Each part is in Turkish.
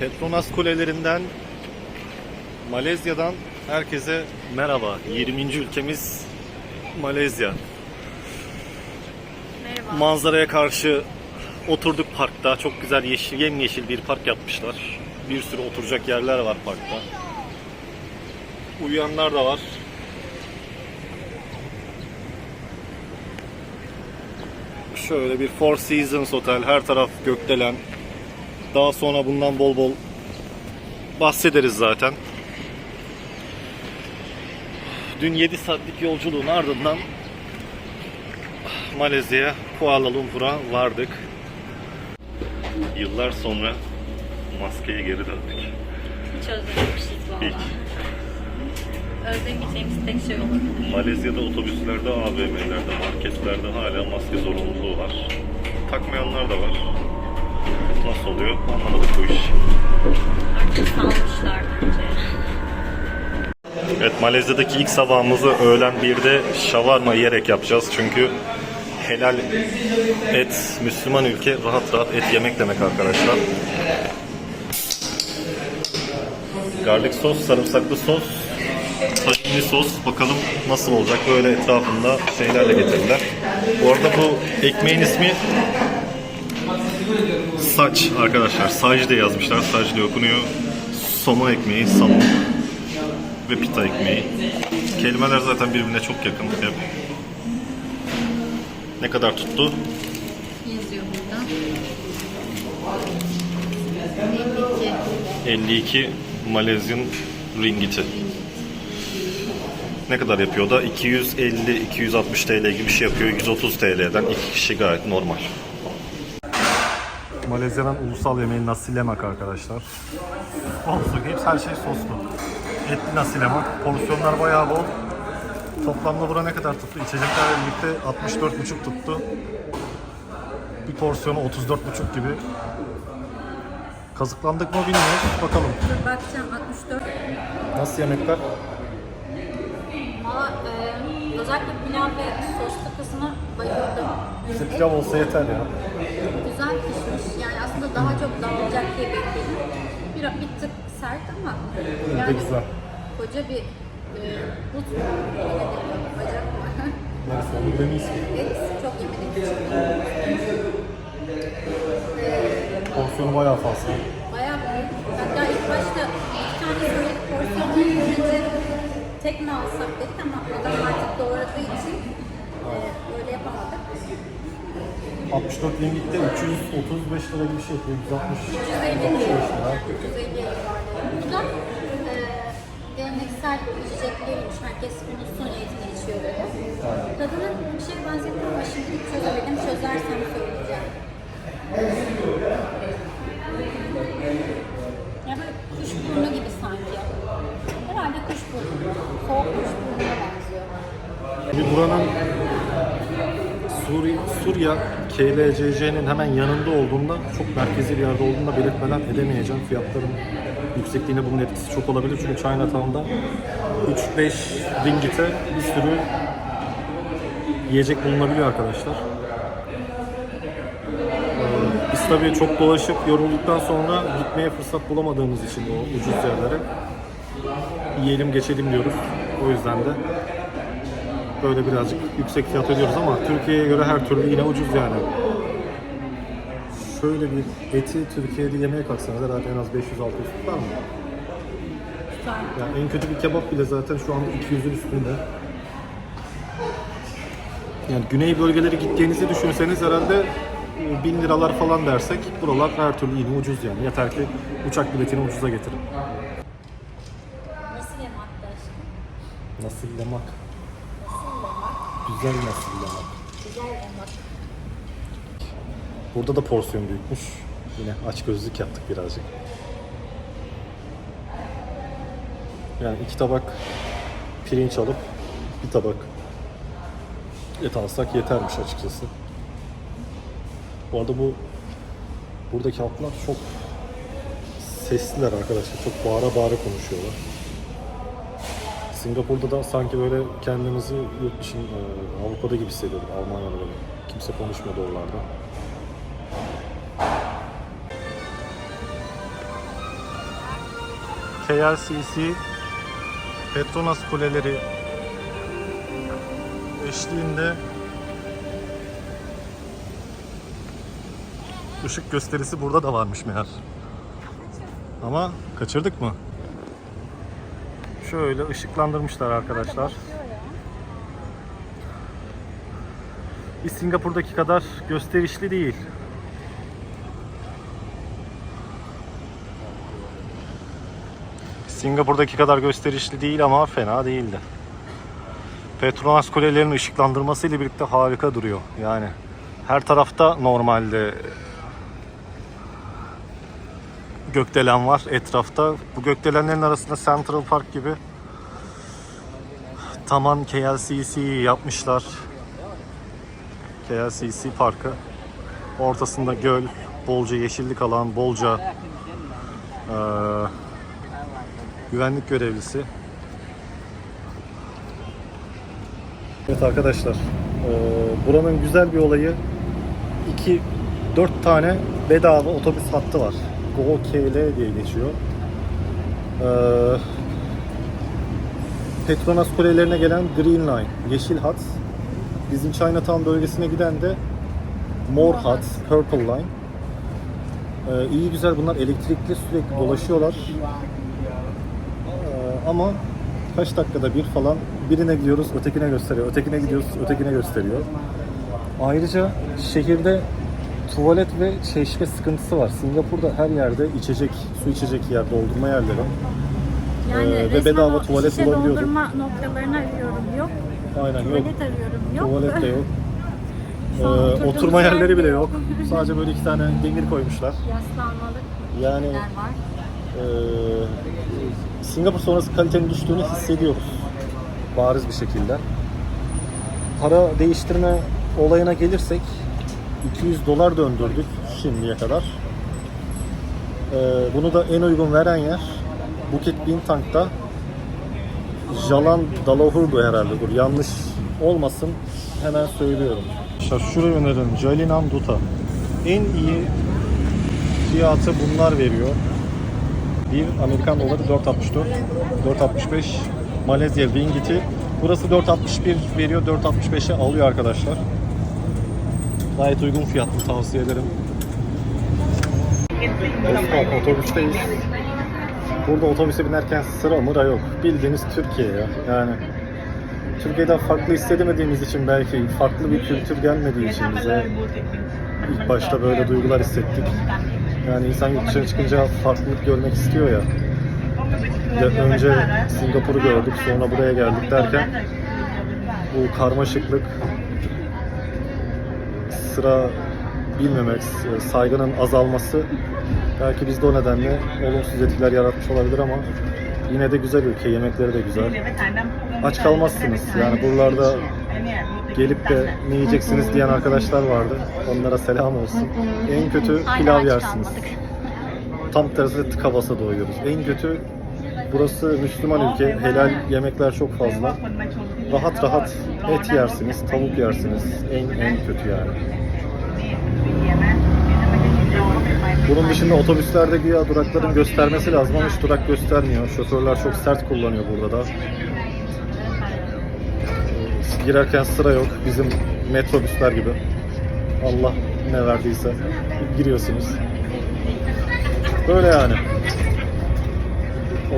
Petronas kulelerinden Malezya'dan herkese merhaba. 20. ülkemiz Malezya. Merhaba. Manzaraya karşı oturduk parkta. Çok güzel yeşil, yemyeşil bir park yapmışlar. Bir sürü oturacak yerler var parkta. Uyuyanlar da var. Şöyle bir Four Seasons Otel, her taraf gökdelen. Daha sonra bundan bol bol bahsederiz zaten. Dün 7 saatlik yolculuğun ardından Malezya'ya, Kuala Lumpur'a vardık. Yıllar sonra maskeye geri döndük. Hiç özlememişiz valla. İlk Özlemeyeceğimiz tek şey olabilir. Malezya'da otobüslerde, AVM'lerde, marketlerde hala maske zorunluluğu var. Takmayanlar da var. Nasıl oluyor anlamadık bu iş. Artık salmışlar bence. Evet Malezya'daki ilk sabahımızı öğlen 1'de şavarma yiyerek yapacağız. Çünkü helal et, Müslüman ülke rahat rahat et yemek demek arkadaşlar. Garlic sos, sarımsaklı sos, tahinli sos bakalım nasıl olacak böyle etrafında şeylerle getirdiler. Bu arada bu ekmeğin ismi saç arkadaşlar. Sac diye yazmışlar. Sac diye okunuyor. Somon ekmeği, somon ve pita ekmeği. Kelimeler zaten birbirine çok yakın. Hep. Ne kadar tuttu? Yazıyor burada. 52. 52 Malezyan ringgiti. Ne kadar yapıyor da? 250-260 TL gibi bir şey yapıyor. 130 TL'den iki kişi gayet normal. Malezya'nın ulusal yemeği nasi lemak arkadaşlar. Soslu, hepsi her şey soslu. Etli nasi lemak. Porsiyonlar bayağı bol. Toplamda bura ne kadar tuttu? İçeceklerle birlikte 64,5 tuttu. Bir porsiyonu 34,5 gibi. Kazıklandık mı bilmiyoruz. Bakalım. Bakacağım 64. Nasıl yemekler? Valla e, özellikle pilav ve soslu kısmına bayıldım. Bize pilav olsa yeter ya. Güzel pişmiş. Yani aslında daha çok dağılacak diye bekledim. Bir, bir tık sert ama de güzel. koca bir e, but mu? Bacak mı? Neyse onu bilemeyiz ki. Et çok yemedik. Porsiyonu bayağı fazla. Bayağı büyük. Hatta ilk başta iki tane söyledik porsiyonu görünce tek mi alsak dedik ama adam artık doğradığı için e, öyle yapamadık. 64 ringgit de 335 lira gibi bir şey yapıyor. 160 350 65 lira. 350 civarında. Bu da e, geleneksel içecekleriymiş. Herkes bunu su niyetine içiyor böyle. Tadının bir şeye benzettim ama şimdi çözemedim. Çözersem söyleyeceğim. Ya böyle kuş burnu gibi sanki. Herhalde kuş burnu. Soğuk kuş burnuna benziyor. Bir buranın Suriye, Suriye KLCC'nin hemen yanında olduğunda, çok merkezi bir yerde olduğunda belirtmeden edemeyeceğim. Fiyatların yüksekliğine bunun etkisi çok olabilir. Çünkü Chinatown'da 3-5 ringgite bir sürü yiyecek bulunabiliyor arkadaşlar. Ee, Biz tabii çok dolaşıp yorulduktan sonra gitmeye fırsat bulamadığımız için o ucuz yerlere yiyelim geçelim diyoruz. O yüzden de böyle birazcık yüksek fiyat ödüyoruz ama Türkiye'ye göre her türlü yine ucuz yani. Şöyle bir eti Türkiye'de yemeye kalksanız herhalde en az 500-600 tutar mı? Güzel. Yani en kötü bir kebap bile zaten şu anda 200'ün üstünde. Yani güney bölgeleri gittiğinizi düşünseniz herhalde e, 1000 liralar falan dersek buralar her türlü yine ucuz yani. Yeter ki uçak biletini ucuza getirin. Nasıl aşkım? Nasıl lemak? Güzel nasıl lemak. Güzel yemak. Burada da porsiyon büyükmüş. Yine aç gözlük yaptık birazcık. Yani iki tabak pirinç alıp bir tabak et alsak yetermiş açıkçası. Bu arada bu buradaki halklar çok sesliler arkadaşlar. Çok bağıra bağıra konuşuyorlar. Singapur'da da sanki böyle kendimizi yurt dışın e, Avrupa'da gibi hissediyorduk. Almanya'da böyle. Kimse konuşmuyordu oralarda. KLCC Petronas kuleleri eşliğinde ışık gösterisi burada da varmış meğer. Ama kaçırdık mı? Şöyle ışıklandırmışlar arkadaşlar. Singapur'daki kadar gösterişli değil. Singapur'daki kadar gösterişli değil ama fena değildi. Petronas kulelerinin ışıklandırması ile birlikte harika duruyor. Yani her tarafta normalde gökdelen var etrafta. Bu gökdelenlerin arasında Central Park gibi Taman KLCC yapmışlar. KLCC Parkı. Ortasında göl, bolca yeşillik alan, bolca eee, güvenlik görevlisi. Evet arkadaşlar, eee, buranın güzel bir olayı 2 4 tane bedava otobüs hattı var. GoKL diye geçiyor. Eee Petronas kulelerine gelen Green Line, yeşil hat. Bizim Chinatown bölgesine giden de Mor hat, Purple Line. Ee, iyi güzel bunlar elektrikli sürekli dolaşıyorlar. Ee, ama kaç dakikada bir falan birine gidiyoruz, ötekine gösteriyor, ötekine gidiyoruz, ötekine gösteriyor. Ayrıca şehirde tuvalet ve çeşme sıkıntısı var. Singapur'da her yerde içecek, su içecek yer, doldurma yerleri. Yani Ee, ve resmen bedava o tuvalet şişe bulabiliyordum. doldurma noktalarını arıyorum. Yok. Aynen yok. Tuvalet arıyorum. Yok. Tuvalet de yok. Ee, oturduğumuz oturma yerleri bile yok. Sadece böyle iki tane demir koymuşlar. Yaslanmalık Yani yerler var. e, Singapur sonrası kalitenin düştüğünü hissediyoruz. Bariz bir şekilde. Para değiştirme olayına gelirsek 200 dolar döndürdük şimdiye kadar. E, bunu da en uygun veren yer Bukit Bintang'da Jalan Dalahurdu herhalde. Dur yanlış olmasın hemen söylüyorum. Şurayı öneririm. Jalinam Duta. En iyi fiyatı bunlar veriyor. Bir Amerikan doları 4.64, 4.65 Malezya Ringgit'i. Burası 4.61 veriyor, 4.65'e alıyor arkadaşlar. Gayet uygun fiyatlı tavsiye ederim. Dostum otobüsteyiz. Burada otobüse binerken sıra mıra yok. Bildiğiniz Türkiye ya. Yani Türkiye'den farklı hissedemediğimiz için belki farklı bir kültür gelmediği için bize ilk başta böyle duygular hissettik. Yani insan yurt dışına çıkınca farklılık görmek istiyor ya. Ya önce Singapur'u gördük, sonra buraya geldik derken bu karmaşıklık, sıra bilmemek, saygının azalması belki bizde o nedenle olumsuz etkiler yaratmış olabilir ama yine de güzel ülke, yemekleri de güzel. Aç kalmazsınız. Yani buralarda gelip de ne yiyeceksiniz diyen arkadaşlar vardı. Onlara selam olsun. En kötü pilav yersiniz. Tam tersi tıka basa doyuyoruz. En kötü burası Müslüman ülke. Helal yemekler çok fazla. Rahat rahat et yersiniz, tavuk yersiniz. En en kötü yani. Bunun dışında otobüslerde güya durakların göstermesi lazım ama hiç durak göstermiyor. Şoförler çok sert kullanıyor burada da. Girerken sıra yok. Bizim metrobüsler gibi. Allah ne verdiyse giriyorsunuz. Böyle yani.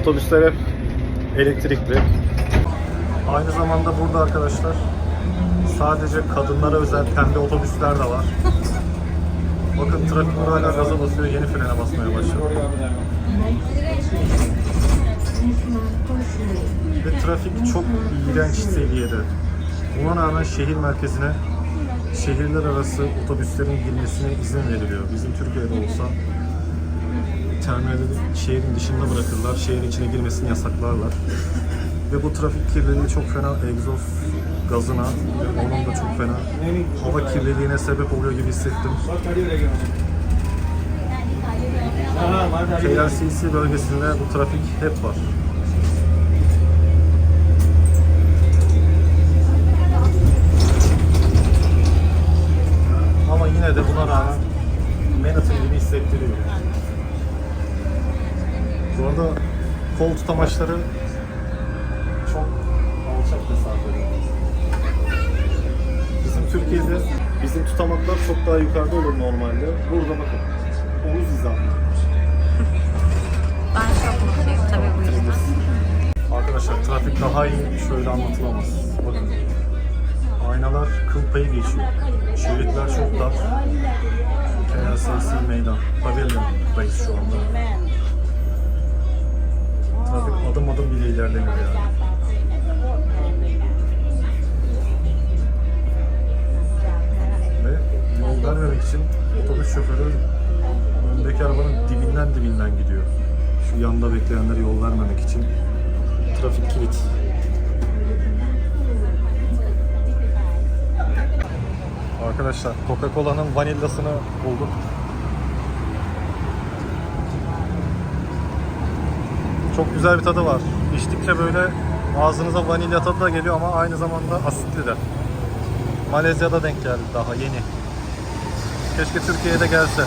Otobüsler hep elektrikli. Aynı zamanda burada arkadaşlar sadece kadınlara özel pembe otobüsler de var. Bakın trafik hala gaza basıyor, yeni frene basmaya başladı. Ve trafik çok iğrenç seviyede. Buna rağmen şehir merkezine şehirler arası otobüslerin girmesine izin veriliyor. Bizim Türkiye'de olsa terminali şehrin dışında bırakırlar, şehrin içine girmesini yasaklarlar. Ve bu trafik kirliliği çok fena egzoz gazına onun da çok fena hava kirliliğine sebep oluyor gibi hissettim. KLCC bölgesinde bu trafik hep var. Ama yine de buna rağmen Manhattan gibi hissettiriyor. Bu arada kol tutamaçları Türkiye'de bizim tutamaklar çok daha yukarıda olur normalde. Burada bakın omuz hizamda. Ben çok mutluyum tabii bu yüzden. Arkadaşlar trafik daha iyi şöyle anlatılamaz. Bakın. Aynalar kıl payı geçiyor. Şeritler çok dar. KLCC meydan. Pavilion'dayız şu anda. Trafik adım adım bile ilerlemiyor yani. İçin otobüs şoförü öndeki arabanın dibinden dibinden gidiyor. Şu yanda bekleyenlere yol vermemek için trafik kilit. Arkadaşlar Coca-Cola'nın vanillasını bulduk. Çok güzel bir tadı var. İçtikçe böyle ağzınıza vanilya tadı da geliyor ama aynı zamanda asitli de. Malezya'da denk geldi daha yeni. Keşke Türkiye'ye de gelse.